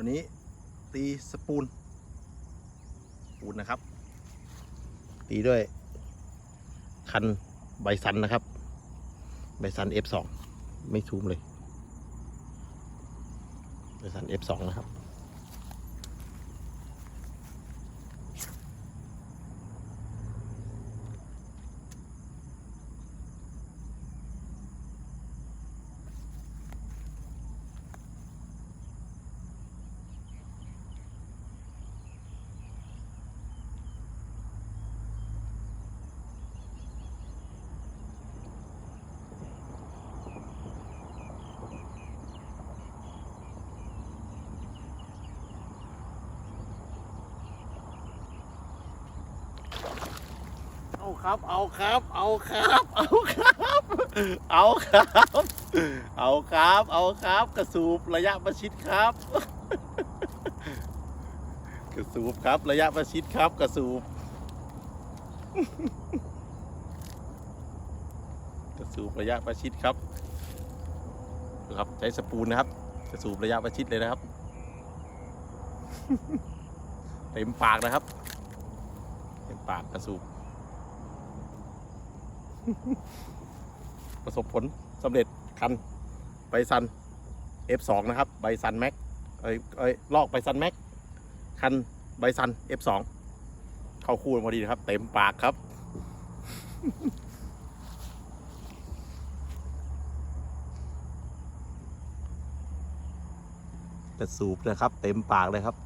วันนี้ตีสปูนปูนนะครับ ตีด้วย คันใบซันนะครับ ใบซัน F2 ไม่ซูมเลย ใบซัน F2 นะครับ ครับ เอาครับ เอาครับ เอาครับ เอาครับ เอาครับ เอาครับ กระสูบระยะประชิดครับ กระสูบครับระยะประชิดครับ กระสูบกระสูบระยะประชิดครับดูครับใช้สปูนนะครับ กระสูบระยะประชิดเลยนะครับ เต็มปากนะครับ เต็มปากกระสูบ ประสบผลสำเร็จคันไบซัน F2 นะครับไบซันแม็กเอ้ยเอ้ยลอกไบซันแม็กคันไบซัน F2 เข้าคู่พอดีนะครับ เต็มปากครับ กระสูบนะครับ เต็มปากเลยครับ